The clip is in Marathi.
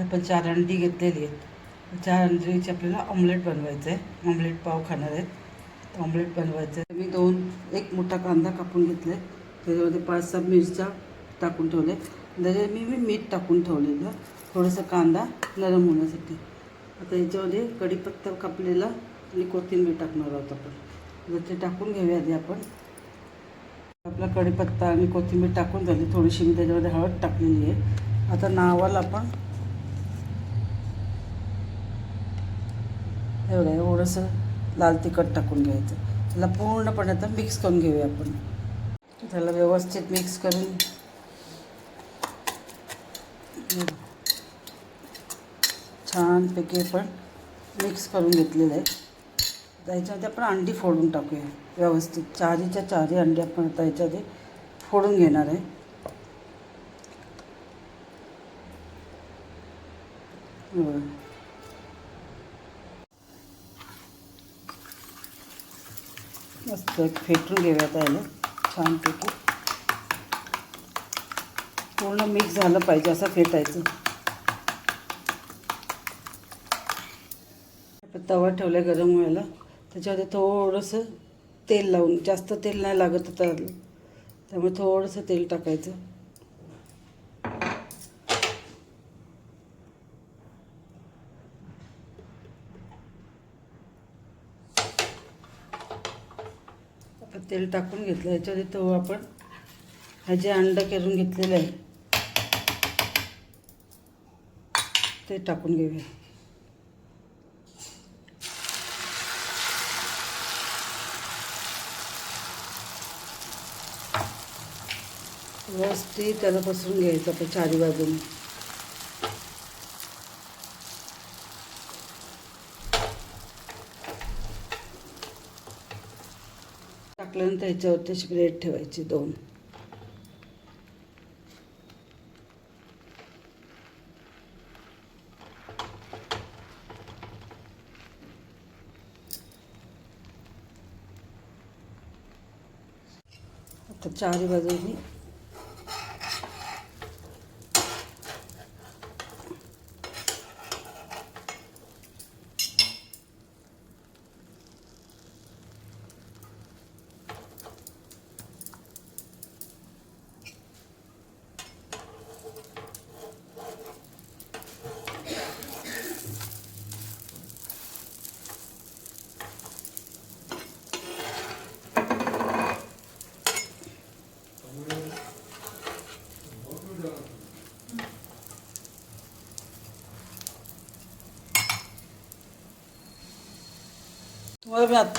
आपण चार अंडी घेतलेली आहेत. चार अंडीची आपल्याला ऑमलेट बनवायचं आहे. ऑमलेट पाव खाणार आहेत. तर ऑमलेट बनवायचं आहे. मी दोन एक मोठा कांदा कापून घेतला आहे त्याच्यामध्ये पाच सहा मिरच्या टाकून ठेवले त्याच्यात मी मी मीठ टाकून ठेवलेलं. थोडंसं कांदा नरम होण्यासाठी. आता याच्यामध्ये कढीपत्ता कापलेला आणि कोथिंबीर टाकणार आहोत आपण. ते टाकून घेऊया आधी आपण. आपला कढीपत्ता आणि कोथिंबीर टाकून झाली. थोडीशी मी त्याच्यामध्ये हळद टाकलेली आहे. आता नावाला आपण एवढं एवढंसं लाल तिखट टाकून घ्यायचं. त्याला पूर्णपणे आता मिक्स करून घेऊया आपण. त्याला व्यवस्थित मिक्स करून. छानपैकी आपण मिक्स करून घेतलेलं आहे. त्याच्यामध्ये आपण अंडी फोडून टाकूया. व्यवस्थित. चारीच्या चारी अंडी आपण आता याच्यामध्ये फोडून घेणार आहे. बरं. मस्त एक फेटून घेऊया त्याला छानपैकी. पूर्ण मिक्स झालं पाहिजे असं फेटायचं. तवा ठेवला गरम व्हायला. त्याच्यामध्ये थोडंसं तेल लावून जास्त तेल नाही लागत होतं त्यामुळे थोडंसं तेल टाकायचं. तेल टाकून घेतलं याच्यामध्ये तो हो आपण हे जे अंड करून घेतलेलं आहे ते टाकून घेऊया. व्यवस्थित त्याला पसरून घ्यायचं आपण चारी बाजूने टाकल्यानंतर ह्याच्यावरती अशी प्लेट ठेवायची दोन. आता चारी बाजूनी तुम्हाला मी आत